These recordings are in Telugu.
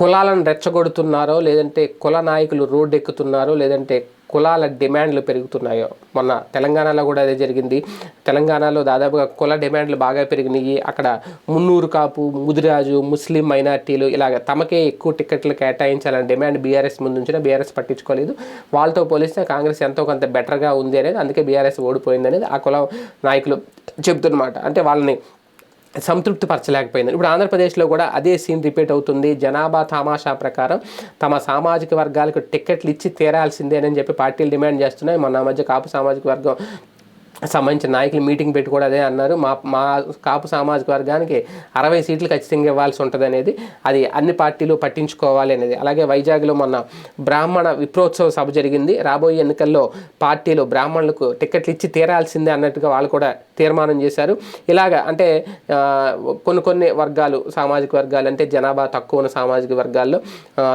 కులాలను రెచ్చగొడుతున్నారో లేదంటే కుల నాయకులు రోడ్డు ఎక్కుతున్నారో లేదంటే కులాల డిమాండ్లు పెరుగుతున్నాయో. మొన్న తెలంగాణలో కూడా అదే జరిగింది. తెలంగాణలో దాదాపుగా కుల డిమాండ్లు బాగా పెరిగినాయి. అక్కడ మున్నూరు కాపు ముదిరాజు ముస్లిం మైనార్టీలు ఇలాగ తమకే ఎక్కువ టికెట్లు కేటాయించాలని డిమాండ్ బీఆర్ఎస్ ముందు ఉంచిన బీఆర్ఎస్ పట్టించుకోలేదు. వాళ్ళతో పోలిస్తే కాంగ్రెస్ ఎంతో కొంత బెటర్గా ఉంది అనేది అందుకే బీఆర్ఎస్ ఓడిపోయింది అనేది ఆ కుల నాయకులు చెబుతున్నమాట. అంటే వాళ్ళని సంతృప్తి పరచలేకపోయింది. ఇప్పుడు ఆంధ్రప్రదేశ్లో కూడా అదే సీన్ రిపీట్ అవుతుంది. జనాభా తమాషా ప్రకారం తమ సామాజిక వర్గాలకు టికెట్లు ఇచ్చి తీరాల్సిందేనని చెప్పి పార్టీలు డిమాండ్ చేస్తున్నాయి. మొన్న మధ్య కాపు సామాజిక వర్గం సంబంధించిన నాయకులు మీటింగ్ పెట్టి కూడా అదే అన్నారు. మా మా కాపు సామాజిక వర్గానికి అరవై సీట్లు ఖచ్చితంగా ఇవ్వాల్సి ఉంటుంది అనేది అది అన్ని పార్టీలు పట్టించుకోవాలి అనేది. అలాగే వైజాగ్లో మొన్న బ్రాహ్మణ విప్రోత్సవ సభ జరిగింది. రాబోయే ఎన్నికల్లో పార్టీలు బ్రాహ్మణులకు టికెట్లు ఇచ్చి తీరాల్సిందే అన్నట్టుగా వాళ్ళు కూడా తీర్మానం చేశారు. ఇలాగ అంటే కొన్ని కొన్ని వర్గాలు సామాజిక వర్గాలు అంటే జనాభా తక్కువ ఉన్న సామాజిక వర్గాల్లో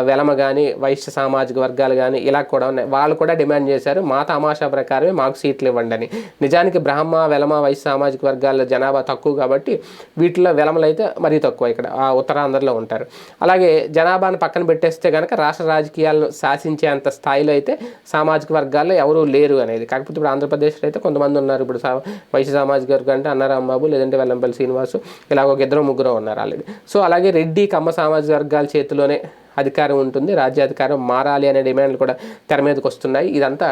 వెలమ కానీ వైశ్య సామాజిక వర్గాలు కానీ ఇలా కూడా ఉన్నాయి. వాళ్ళు కూడా డిమాండ్ చేశారు మా తమాషా ప్రకారమే మాకు సీట్లు ఇవ్వండి అని. నిజానికి బ్రాహ్మ వెలమ వైశ్య సామాజిక వర్గాల జనాభా తక్కువ కాబట్టి వీటిలో వెలమలు అయితే మరీ తక్కువ ఇక్కడ ఆ ఉత్తరాంధ్రలో ఉంటారు. అలాగే జనాభాను పక్కన పెట్టేస్తే కనుక రాష్ట్ర రాజకీయాలను శాసించేంత స్థాయిలో అయితే సామాజిక వర్గాల్లో ఎవరూ లేరు అనేది. కాకపోతే ఇప్పుడు ఆంధ్రప్రదేశ్లో అయితే కొంతమంది ఉన్నారు. ఇప్పుడు సా వైశ్య సామాజిక వర్గం అంటే అన్నారాంబాబు లేదంటే వెల్లంపల్లి శ్రీనివాసు ఇలాగ ఒక ఇద్దరు ముగ్గురు ఉన్నారు ఆల్రెడీ. సో అలాగే రెడ్డి కమ్మ సామాజిక వర్గాల చేతిలోనే అధికారం ఉంటుంది. రాజ్యాధికారం మారాలి అనే డిమాండ్లు కూడా తెర మీదకి వస్తున్నాయి. ఇదంతా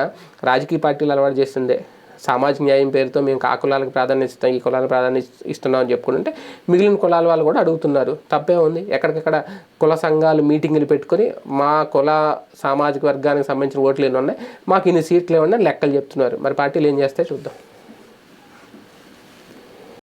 రాజకీయ పార్టీలు అలవాటు చేస్తుందే సామాజిక న్యాయం పేరుతో మేము ఆ కులాలకు ప్రాధాన్యత ఇస్తాం ఈ కులాలకు ప్రాధాన్యత ఇస్తున్నాం అని చెప్పుకుంటే మిగిలిన కులాల వాళ్ళు కూడా అడుగుతున్నారు. తప్పే ఉంది. ఎక్కడికక్కడ కుల సంఘాలు మీటింగులు పెట్టుకొని మా కుల సామాజిక వర్గానికి సంబంధించిన ఓట్లు ఎన్ని ఉన్నాయి. మాకు ఇన్ని సీట్లు ఏమన్నా లెక్కలు చెప్తున్నారు. మరి పార్టీలు ఏం చేస్తాయి చూద్దాం.